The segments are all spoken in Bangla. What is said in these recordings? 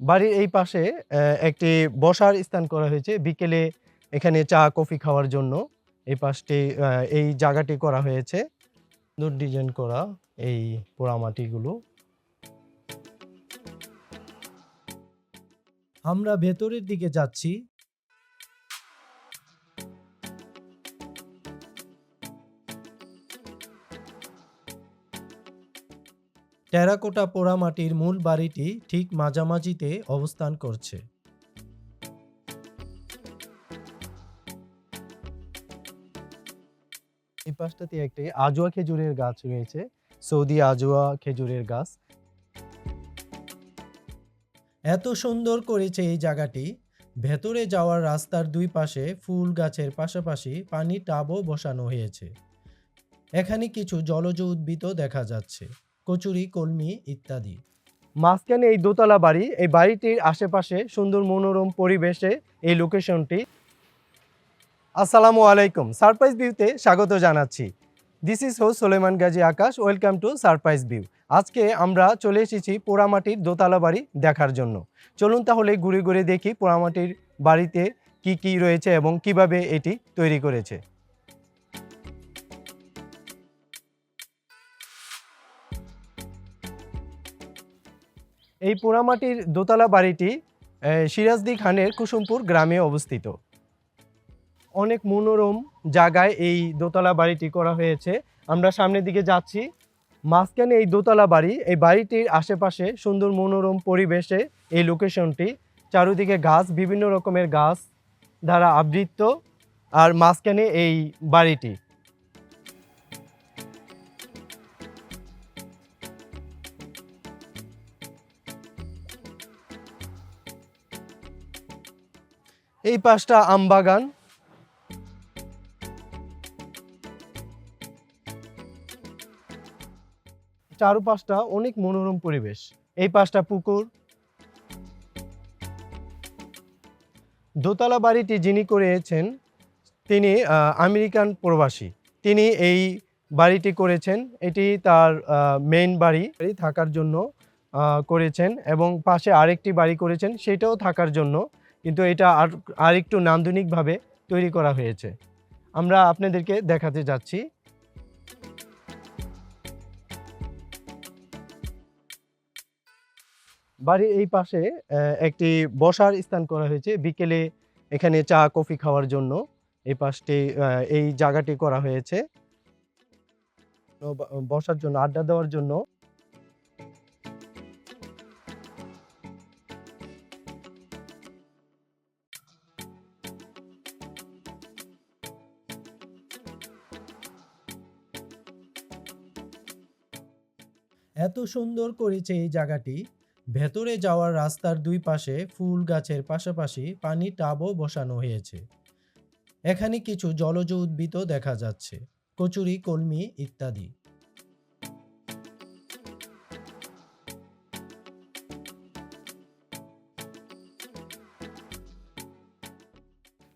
বাড়ির এই পাশে একটি বসার স্থান করা হয়েছে। বিকেলে এখানে চা, কফি খাওয়ার জন্য এই পাশটি এই জায়গাটি করা হয়েছে। সুন্দর ডিজাইন করা এই পোড়ামাটিগুলো। আমরা ভেতরের দিকে যাচ্ছি। টেরাকোটা পোড়ামাটির মূল বাড়িটি ঠিক মাঝামাঝিতে অবস্থান করছে। এই পাশটাতে একটি আজোয়া খেজুরের গাছ রয়েছে সৌদি আজোয়া খেজুরের গাছ। এত সুন্দর করেছে এই জায়গাটি। ভেতরে যাওয়ার রাস্তার দুই পাশে ফুল গাছের পাশাপাশি পানি টাবও বসানো হয়েছে। এখানে কিছু জলজ উদ্ভিদও দেখা যাচ্ছে। কচুরি, কলমি ইত্যাদি। মাঝখানে এই দোতলা বাড়ি, এই বাড়িটির আশেপাশে সুন্দর মনোরম পরিবেশে এই লোকেশনটি আসসালামু আলাইকুম সারপ্রাইজ ভিউতে স্বাগত জানাচ্ছি। দিস ইজ হো Soleman Gazi Akash welcome to surprise view আজকে আমরা চলে এসেছি পোড়ামাটির দোতলা বাড়ি দেখার জন্য। চলুন তাহলে ঘুরে ঘুরে দেখি পোড়ামাটির বাড়িতে কি কি রয়েছে এবং কীভাবে এটি তৈরি করেছে। এই পোড়ামাটির দোতলা বাড়িটি সিরাজদি খানের কুসুমপুর গ্রামে অবস্থিত। অনেক মনোরম জায়গায় এই দোতলা বাড়িটি করা হয়েছে। আমরা সামনের দিকে যাচ্ছি। মাঝখানে এই দোতলা বাড়ি, এই বাড়িটির আশেপাশে সুন্দর মনোরম পরিবেশে এই লোকেশনটি। চারিদিকে গাছ, বিভিন্ন রকমের গাছ দ্বারা আবৃত। আর মাঝখানে এই বাড়িটি। এই পাশটা আমবাগান চারপাশটা অনেক মনোরম পরিবেশ। এই পাশটা পুকুর। দোতলা বাড়িটি যিনি করেছেন, তিনি আমেরিকান প্রবাসী। তিনি এই বাড়িটি করেছেন। এটি তার মেইন বাড়ি। থাকার জন্য করেছেন এবং পাশে আরেকটি বাড়ি করেছেন। সেটাও থাকার জন্য। কিন্তু এটা আর আরেকটু নান্দনিকভাবে তৈরি করা হয়েছে। আমরা আপনাদেরকে দেখাতে যাচ্ছি। বাড়ির এই পাশে একটি বসার স্থান করা হয়েছে। বিকেলে এখানে চা, কফি খাওয়ার জন্য এই পাশটি এই জায়গাটি করা হয়েছে। বসার জন্য, আড্ডা দেওয়ার জন্য এত সুন্দর করেছে এই জায়গাটি। ভেতরে যাওয়ার রাস্তার দুই পাশে ফুল গাছের পাশাপাশি পানি টাবও বসানো হয়েছে। এখানে কিছু জলজ উদ্ভিদও দেখা যাচ্ছে, কচুরি, কলমি ইত্যাদি।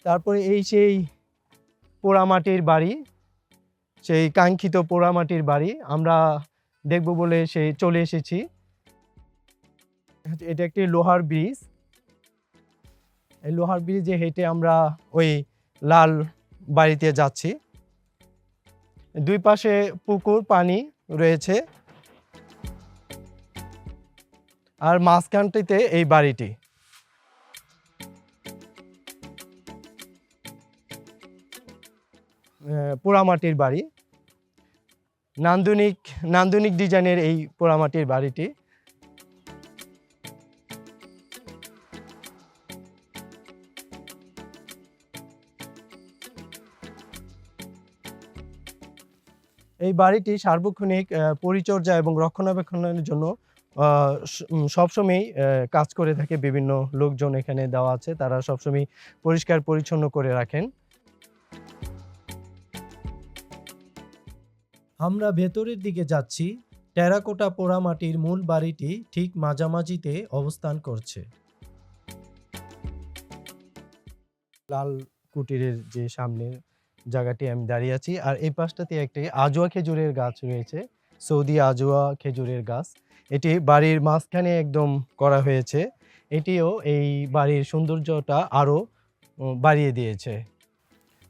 তারপরে এই সেই পোড়ামাটির বাড়ি, সেই কাঙ্ক্ষিত পোড়ামাটির বাড়ি, আমরা দেখব বলে সেই চলে এসেছি। এটা একটি লোহার ব্রিজ। এই লোহার ব্রিজে হেঁটে আমরা ওই লাল বাড়িতে যাচ্ছি। দুই পাশে পুকুর, পানি রয়েছে। আর মাঝখানটিতে এই বাড়িটি। পোড়ামাটির বাড়ি। নান্দনিক নান্দনিক ডিজাইনের এই পোড়ামাটির বাড়িটি। এই বাড়িটি সার্বক্ষণিক পরিচর্যা এবং রক্ষণাবেক্ষণের জন্য আহ, সবসময়ই কাজ করে থাকে বিভিন্ন লোকজন এখানে দেওয়া আছে। তারা সবসময় পরিষ্কার পরিচ্ছন্ন করে রাখেন। আমরা ভেতরের দিকে যাচ্ছি, টেরাকোটা পোড়ামাটির মূল বাড়িটি ঠিক মাঝামাঝিতে অবস্থান করছে। লাল কুটিরের যে সামনে জায়গাটি আমি দাঁড়িয়ে আছি, আর এই পাশটাতে একটি আজোয়া খেজুরের গাছ রয়েছে, সৌদি আজোয়া খেজুরের গাছ। এটি বাড়ির মাঝখানে একদম করা হয়েছে, এটিও এই বাড়ির সৌন্দর্যটা আরও বাড়িয়ে দিয়েছে।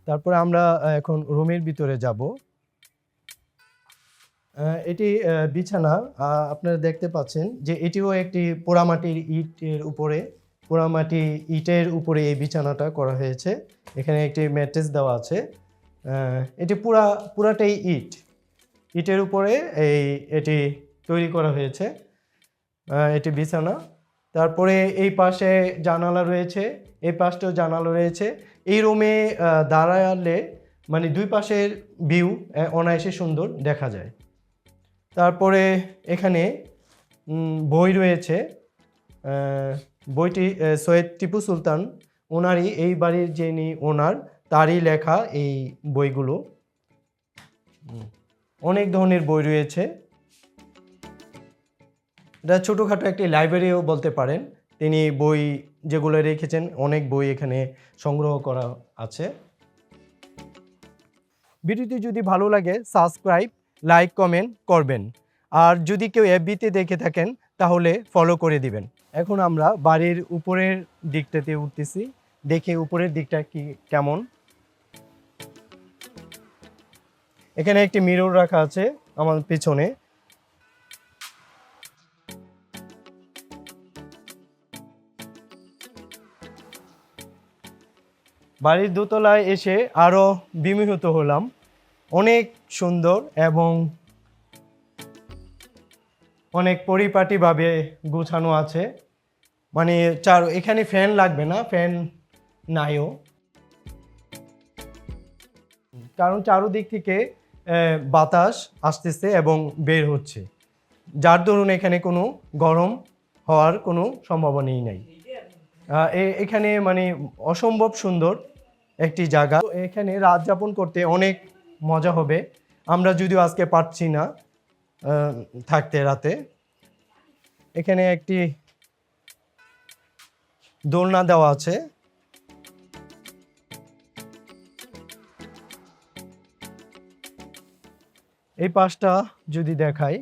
তারপরে আমরা এখন রুমের ভিতরে যাব। এটি বিছানা আপনারা দেখতে পাচ্ছেন যে এটিও একটি পোড়ামাটির ইটের উপরে পোড়ামাটি ইটের উপরে এই বিছানাটা করা হয়েছে। এখানে একটি ম্যাট্রেস দেওয়া আছে। এটি পুরা, পুরাটাই ইট। ইটের উপরে এই, এটি তৈরি করা হয়েছে। এটি বিছানা। তারপরে এই পাশে জানালা রয়েছে। এই পাশটাও জানালা রয়েছে। এই রুমে দাঁড়ালে মানে দুই পাশের ভিউ অনায়াসে সুন্দর দেখা যায়। তারপরে এখানে বই রয়েছে। বইটি সৈয়দ টিপু সুলতান, ওনারই, এই বাড়ির যিনি ওনার, তারই লেখা এই বইগুলো। অনেক ধরনের বই রয়েছে। এটা ছোটোখাটো একটি লাইব্রেরিও বলতে পারেন। তিনি বই যেগুলো রেখেছেন, অনেক বই এখানে সংগ্রহ করা আছে। ভিডিওটি যদি ভালো লাগে, সাবস্ক্রাইব লাইক কমেন্ট করবেন। আর যদি কেউ এফবিতে দেখে থাকেন, তাহলে ফলো করে দিবেন। এখন আমরা বাড়ির উপরের দিকটাতে উঠতেছি। দেখে উপরের দিকটা কি, কেমন? এখানে একটি মিরর রাখা আছে আমার পেছনে। বাড়ির দোতলায় এসে আরও বিমোহিত হলাম। অনেক সুন্দর এবং অনেক পরিপাটিভাবে গুছানো আছে। মানে চার, এখানে ফ্যান লাগবে না, ফ্যান নাইও। কারণ চারোদিক থেকে বাতাস আসতেছে এবং বের হচ্ছে। যার দরুন এখানে কোনো গরম হওয়ার কোনো সম্ভাবনাই নাই। এখানে মানে অসম্ভব সুন্দর একটি জায়গা। এখানে রাত যাপন করতে অনেক মজা হবে। আমরা যদিও আজকে পারছি না থাকতে রাতে। এখানে একটি দোলনা দেওয়া আছে। এই পাশটা যদি দেখাই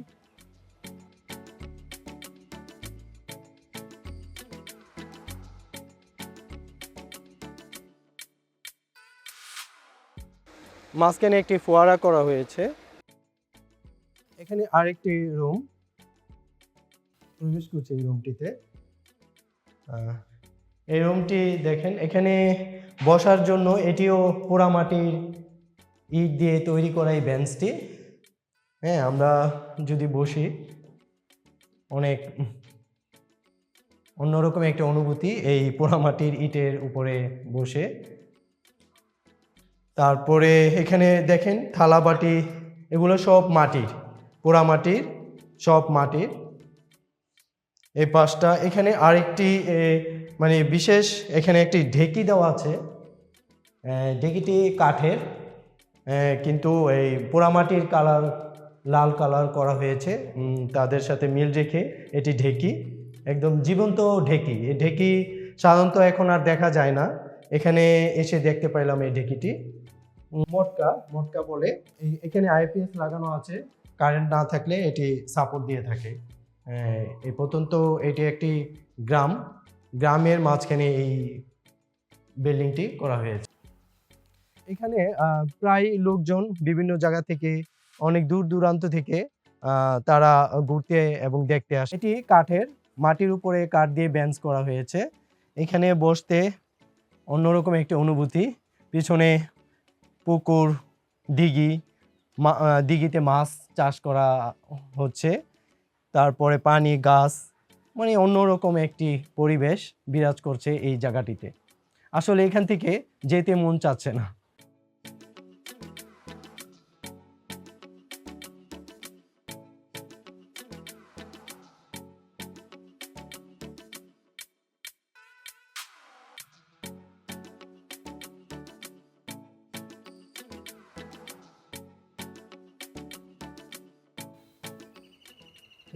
মাঝখানে একটি ফোয়ারা করা হয়েছে। এখানে আরেকটি রুম। প্রবেশ করছে এই রুমটিতে। এই রুমটি দেখেন, এখানে বসার জন্য এটিও পোড়ামাটির ইট দিয়ে তৈরি করা এই বেঞ্চটি। হ্যাঁ আমরা যদি বসি, অনেক, অন্যরকম একটা অনুভূতি এই পোড়ামাটির ইটের উপরে বসে। তারপরে এখানে দেখেন থালা বাটি এগুলো সব মাটির, পোড়া মাটির, সব মাটির। এই পাশটা, এখানে আরেকটি মানে বিশেষ, এখানে একটি ঢেকি দেওয়া আছে। ঢেকিটি কাঠের কিন্তু এই পোড়ামাটির কালার, লাল কালার করা হয়েছে। তাদের সাথে মিল রেখে এটি ঢেকি, একদম জীবন্ত ঢেকি। এই ঢেকি সাধারণত এখন আর দেখা যায় না। এখানে এসে দেখতে পাইলাম এই ঢেকিটি। মটকা মটকা বলে এখানে আইপিএস লাগানো আছে। কারেন্ট না থাকলে এটি সাপোর্ট দিয়ে থাকে। এই পর্যন্ত এটি একটি গ্রাম। গ্রামের মাঝখানে এই বিল্ডিংটি করা হয়েছে। এখানে প্রায় লোকজন বিভিন্ন জায়গা থেকে, অনেক দূর দূরান্ত থেকে তারা ঘুরতে এবং দেখতে আসে। এটি কাঠের মাটির উপরে কাঠ দিয়ে বেঞ্চ করা হয়েছে। এখানে বসতে অন্যরকম একটি অনুভূতি। পিছনে পুকুর, দিঘি দিঘিতে মাছ চাষ করা হচ্ছে। তারপরে পানি, গাছ মানে অন্যরকম একটি পরিবেশ বিরাজ করছে এই জায়গাটিতে। আসলে এখান থেকে যেতে মন চাচ্ছে না।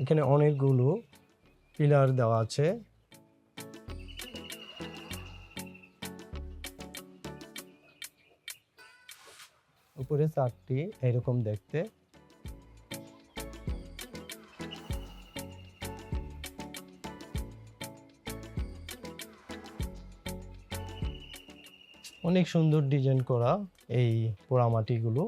এখানে অনেকগুলো পিলার দেওয়া আছে। উপরে চারটি এরকম দেখতে। অনেক সুন্দর ডিজাইন করা এই পোড়ামাটিগুলো।